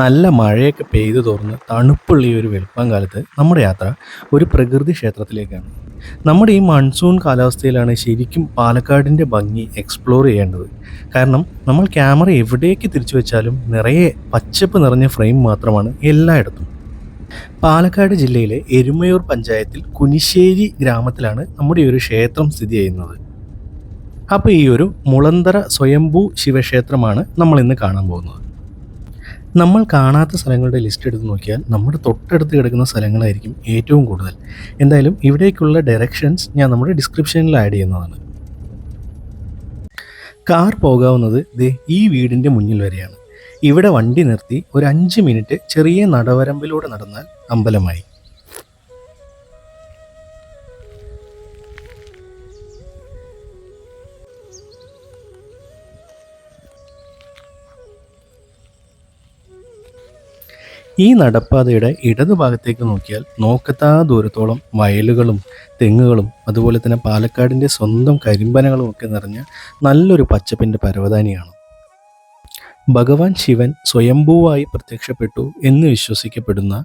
നല്ല മഴയൊക്കെ പെയ്തു തോർന്ന് തണുപ്പുള്ള ഈ ഒരു വെളുപ്പം കാലത്ത് നമ്മുടെ യാത്ര ഒരു പ്രകൃതി ക്ഷേത്രത്തിലേക്കാണ്. നമ്മുടെ ഈ മൺസൂൺ കാലാവസ്ഥയിലാണ് ശരിക്കും പാലക്കാടിന്റെ ഭംഗി എക്സ്പ്ലോർ ചെയ്യേണ്ടത്. കാരണം നമ്മൾ ക്യാമറ എവിടേക്ക് തിരിച്ചു വെച്ചാലും നിറയെ പച്ചപ്പ് നിറഞ്ഞ ഫ്രെയിം മാത്രമാണ് എല്ലായിടത്തും. പാലക്കാട് ജില്ലയിലെ എരുമയൂർ പഞ്ചായത്തിൽ കുനിശ്ശേരി ഗ്രാമത്തിലാണ് നമ്മുടെ ഒരു ക്ഷേത്രം സ്ഥിതി ചെയ്യുന്നത്. അപ്പോൾ ഈ ഒരു മുളന്തറ സ്വയംഭൂ ശിവക്ഷേത്രമാണ് നമ്മൾ ഇന്ന് കാണാൻ പോകുന്നത്. നമ്മൾ കാണാത്ത സ്ഥലങ്ങളുടെ ലിസ്റ്റ് എടുത്ത് നോക്കിയാൽ നമ്മുടെ തൊട്ടടുത്ത് കിടക്കുന്ന സ്ഥലങ്ങളായിരിക്കും ഏറ്റവും കൂടുതൽ. എന്തായാലും ഇവിടേക്കുള്ള ഡയറക്ഷൻസ് ഞാൻ നമ്മുടെ ഡിസ്ക്രിപ്ഷനിൽ ആഡ് ചെയ്യുന്നതാണ്. കാർ പോകാവുന്നത് ദേ ഈ വീടിന്റെ മുന്നിൽ വരെയാണ്. ഇവിടെ വണ്ടി നിർത്തി ഒരു അഞ്ച് മിനിറ്റ് ചെറിയ നടവരമ്പിലൂടെ നടന്നാൽ അമ്പലമായി. ഈ നടപ്പാതയുടെ ഇടതുഭാഗത്തേക്ക് നോക്കിയാൽ നോക്കത്താ ദൂരത്തോളം വയലുകളും തെങ്ങുകളും അതുപോലെ തന്നെ പാലക്കാടിന്റെ സ്വന്തം കരിമ്പനകളും ഒക്കെ നിറഞ്ഞ നല്ലൊരു പച്ചപ്പിന്റെ പരവതാനിയാണ്. ഭഗവാൻ ശിവൻ സ്വയംഭൂവായി പ്രത്യക്ഷപ്പെട്ടു എന്ന് വിശ്വസിക്കപ്പെടുന്ന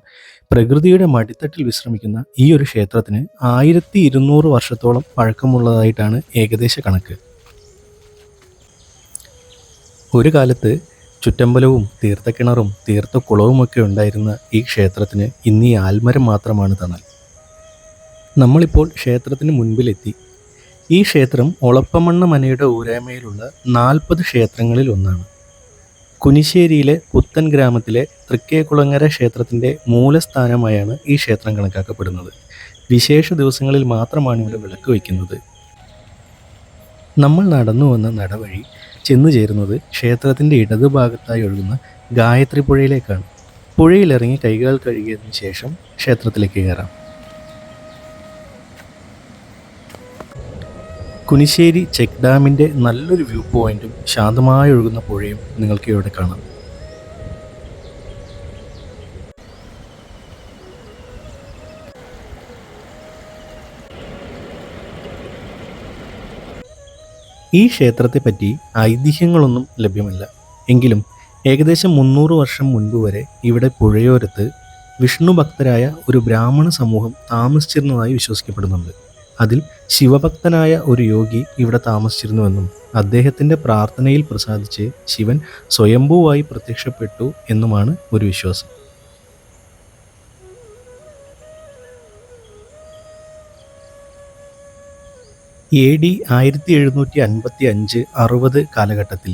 പ്രകൃതിയുടെ മടിത്തട്ടിൽ വിശ്രമിക്കുന്ന ഈ ഒരു ക്ഷേത്രത്തിന് ആയിരത്തി ഇരുന്നൂറ് വർഷത്തോളം പഴക്കമുള്ളതായിട്ടാണ് ഏകദേശ കണക്ക്. ഒരു കാലത്ത് ചുറ്റമ്പലവും തീർത്ഥക്കിണറും തീർത്ഥക്കുളവുമൊക്കെ ഉണ്ടായിരുന്ന ഈ ക്ഷേത്രത്തിന് ഇന്ന് ഈ ആൽമരം മാത്രമാണ് തണൽ. നമ്മളിപ്പോൾ ക്ഷേത്രത്തിന് മുൻപിലെത്തി. ഈ ക്ഷേത്രം ഒളപ്പമണ്ണ മനയുടെ ഊരായ്മയിലുള്ള നാൽപ്പത് ക്ഷേത്രങ്ങളിൽ ഒന്നാണ്. കുനിശ്ശേരിയിലെ പുത്തൻ ഗ്രാമത്തിലെ തൃക്കേകുളങ്ങര ക്ഷേത്രത്തിന്റെ മൂലസ്ഥാനമായാണ് ഈ ക്ഷേത്രം കണക്കാക്കപ്പെടുന്നത്. വിശേഷ ദിവസങ്ങളിൽ മാത്രമാണ് ഇവിടെ വിളക്ക് വയ്ക്കുന്നത്. നമ്മൾ നടന്നു വന്ന നടവഴി ചെന്നു ചേരുന്നത് ക്ഷേത്രത്തിന്റെ ഇടതുഭാഗത്തായി ഒഴുകുന്ന ഗായത്രി പുഴയിലേക്കാണ്. പുഴയിലിറങ്ങി കൈകാൽ കഴുകിയതിന് ശേഷം ക്ഷേത്രത്തിലേക്ക് കയറാം. കുനിശ്ശേരി ചെക്ക് ഡാമിന്റെ നല്ലൊരു വ്യൂ പോയിന്റും ശാന്തമായി ഒഴുകുന്ന പുഴയും നിങ്ങൾക്ക് ഇവിടെ കാണാം. ഈ ക്ഷേത്രത്തെപ്പറ്റി ഐതിഹ്യങ്ങളൊന്നും ലഭ്യമല്ല. എങ്കിലും ഏകദേശം മുന്നൂറ് വർഷം മുൻപ് വരെ ഇവിടെ പുഴയോരത്ത് വിഷ്ണു ഭക്തരായ ഒരു ബ്രാഹ്മണ സമൂഹം താമസിച്ചിരുന്നതായി വിശ്വസിക്കപ്പെടുന്നുണ്ട്. അതിൽ ശിവഭക്തനായ ഒരു യോഗി ഇവിടെ താമസിച്ചിരുന്നുവെന്നും അദ്ദേഹത്തിന്റെ പ്രാർത്ഥനയിൽ പ്രസാദിച്ച് ശിവൻ സ്വയംഭൂവായി പ്രത്യക്ഷപ്പെട്ടു എന്നുമാണ് ഒരു വിശ്വാസം. എ ഡി ആയിരത്തി എഴുന്നൂറ്റി അൻപത്തി അഞ്ച് അറുപത് കാലഘട്ടത്തിൽ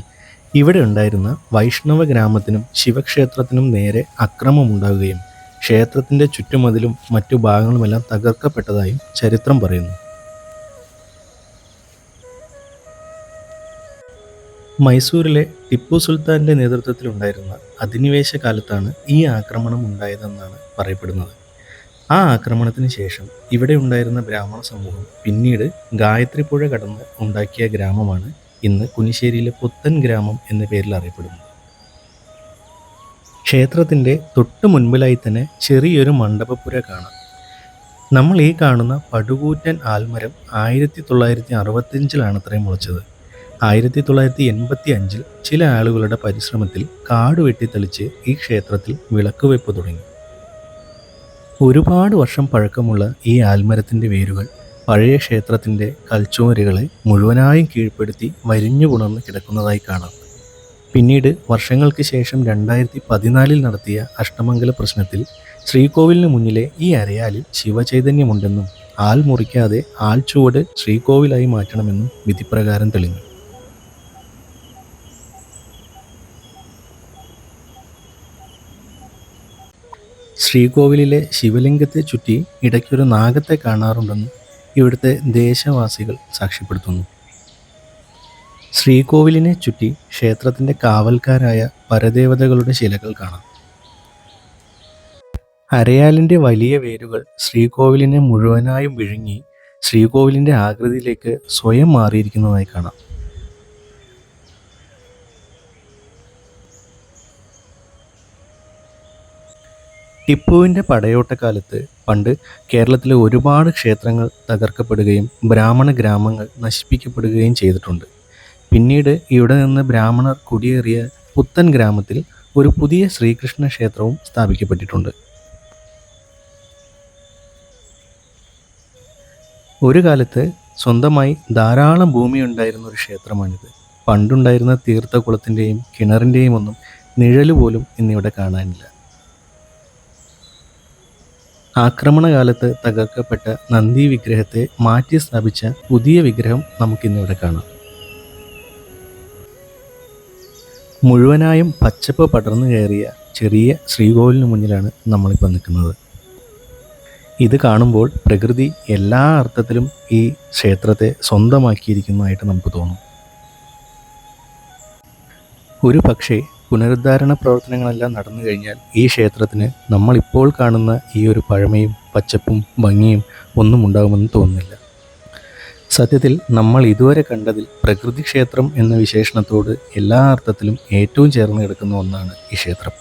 ഇവിടെ ഉണ്ടായിരുന്ന വൈഷ്ണവ ഗ്രാമത്തിനും ശിവക്ഷേത്രത്തിനും നേരെ അക്രമമുണ്ടാകുകയും ക്ഷേത്രത്തിന്റെ ചുറ്റുമതിലും മറ്റു ഭാഗങ്ങളുമെല്ലാം തകർക്കപ്പെട്ടതായും ചരിത്രം പറയുന്നു. മൈസൂരിലെ ടിപ്പു സുൽത്താന്റെ നേതൃത്വത്തിലുണ്ടായിരുന്ന അധിനിവേശ കാലത്താണ് ഈ ആക്രമണം ഉണ്ടായതെന്നാണ് പറയപ്പെടുന്നത്. ആ ആക്രമണത്തിന് ശേഷം ഇവിടെ ഉണ്ടായിരുന്ന ബ്രാഹ്മണ സമൂഹം പിന്നീട് ഗായത്രി പുഴ കടന്ന് ഉണ്ടാക്കിയ ഗ്രാമമാണ് ഇന്ന് കുനിശ്ശേരിയിലെ പുത്തൻ ഗ്രാമം എന്ന പേരിൽ അറിയപ്പെടുന്നത്. ക്ഷേത്രത്തിന്റെ തൊട്ട് മുൻപിലായി തന്നെ ചെറിയൊരു മണ്ഡപപ്പുര കാണാം. നമ്മൾ ഈ കാണുന്ന പടുകൂറ്റൻ ആൽമരം ആയിരത്തി തൊള്ളായിരത്തി അറുപത്തിയഞ്ചിലാണ് അത്രയും മുളച്ചത്. ആയിരത്തി തൊള്ളായിരത്തി എൺപത്തി അഞ്ചിൽ ചില ആളുകളുടെ പരിശ്രമത്തിൽ കാട് വെട്ടിത്തെളിച്ച് ഈ ക്ഷേത്രത്തിൽ വിളക്കുവെപ്പ് തുടങ്ങി. ഒരുപാട് വർഷം പഴക്കമുള്ള ഈ ആൽമരത്തിന്റെ വേരുകൾ പഴയ ക്ഷേത്രത്തിന്റെ കൽച്ചോരുകളെ മുഴുവനായും കീഴ്പ്പെടുത്തി വരിഞ്ഞു പുണർന്ന് കിടക്കുന്നതായി കാണാം. പിന്നീട് വർഷങ്ങൾക്ക് ശേഷം രണ്ടായിരത്തി പതിനാലിൽ നടത്തിയ അഷ്ടമംഗല പ്രശ്നത്തിൽ ശ്രീകോവിലിന് മുന്നിലെ ഈ അരയാലിൽ ശിവചൈതന്യമുണ്ടെന്നും ആൽ മുറിക്കാതെ ആൽ ചുവട് ശ്രീകോവിലായി മാറ്റണമെന്നും വിധിപ്രകാരം തെളിഞ്ഞു. ശ്രീകോവിലിലെ ശിവലിംഗത്തെ ചുറ്റി ഇടയ്ക്കൊരു നാഗത്തെ കാണാറുണ്ടെന്ന് ഇവിടുത്തെ ദേശവാസികൾ സാക്ഷ്യപ്പെടുത്തുന്നു. ശ്രീകോവിലിനെ ചുറ്റി ക്ഷേത്രത്തിന്റെ കാവൽക്കാരായ പരദേവതകളുടെ ശിലകൾ കാണാം. അരയാലിന്റെ വലിയ വേരുകൾ ശ്രീകോവിലിനെ മുഴുവനായും വിഴുങ്ങി ശ്രീകോവിലിന്റെ ആകൃതിയിലേക്ക് സ്വയം മാറിയിരിക്കുന്നതായി കാണാം. ടിപ്പുവിന്റെ പടയോട്ടക്കാലത്ത് പണ്ട് കേരളത്തിലെ ഒരുപാട് ക്ഷേത്രങ്ങൾ തകർക്കപ്പെടുകയും ബ്രാഹ്മണ ഗ്രാമങ്ങൾ നശിപ്പിക്കപ്പെടുകയും ചെയ്തിട്ടുണ്ട്. പിന്നീട് ഇവിടെ നിന്ന് ബ്രാഹ്മണർ കുടിയേറിയ പുത്തൻ ഗ്രാമത്തിൽ ഒരു പുതിയ ശ്രീകൃഷ്ണ ക്ഷേത്രവും സ്ഥാപിക്കപ്പെട്ടിട്ടുണ്ട്. ഒരു കാലത്ത് സ്വന്തമായി ധാരാളം ഭൂമി ഉണ്ടായിരുന്ന ഒരു ക്ഷേത്രമാണിത്. പണ്ടുണ്ടായിരുന്ന തീർത്ഥകുളത്തിന്റെയും കിണറിന്റെയും ഒന്നും നിഴലുപോലും ഇന്നിവിടെ കാണാനില്ല. ആക്രമണകാലത്ത് തകർക്കപ്പെട്ട നന്ദി വിഗ്രഹത്തെ മാറ്റി സ്ഥാപിച്ച പുതിയ വിഗ്രഹം നമുക്കിന്നിവിടെ കാണാം. മുഴുവനായും പച്ചപ്പ് പടർന്നു കയറിയ ചെറിയ ശ്രീകോവിലിന് മുന്നിലാണ് നമ്മളിപ്പോൾ നിൽക്കുന്നത്. ഇത് കാണുമ്പോൾ പ്രകൃതി എല്ലാ അർത്ഥത്തിലും ഈ ക്ഷേത്രത്തെ സ്വന്തമാക്കിയിരിക്കുന്നതായിട്ട് നമുക്ക് തോന്നും. ഒരു പക്ഷേ പുനരുദ്ധാരണ പ്രവർത്തനങ്ങളെല്ലാം നടന്നു കഴിഞ്ഞാൽ ഈ ക്ഷേത്രത്തിന് നമ്മളിപ്പോൾ കാണുന്ന ഈ ഒരു പഴമയും പച്ചപ്പും ഭംഗിയും ഒന്നും ഉണ്ടാകുമെന്ന് തോന്നുന്നില്ല. സത്യത്തിൽ നമ്മൾ ഇതുവരെ കണ്ടതിൽ പ്രകൃതി ക്ഷേത്രം എന്ന വിശേഷണത്തോട് എല്ലാ അർത്ഥത്തിലും ഏറ്റവും ചേർന്ന് കിടക്കുന്ന ഒന്നാണ് ഈ ക്ഷേത്രം.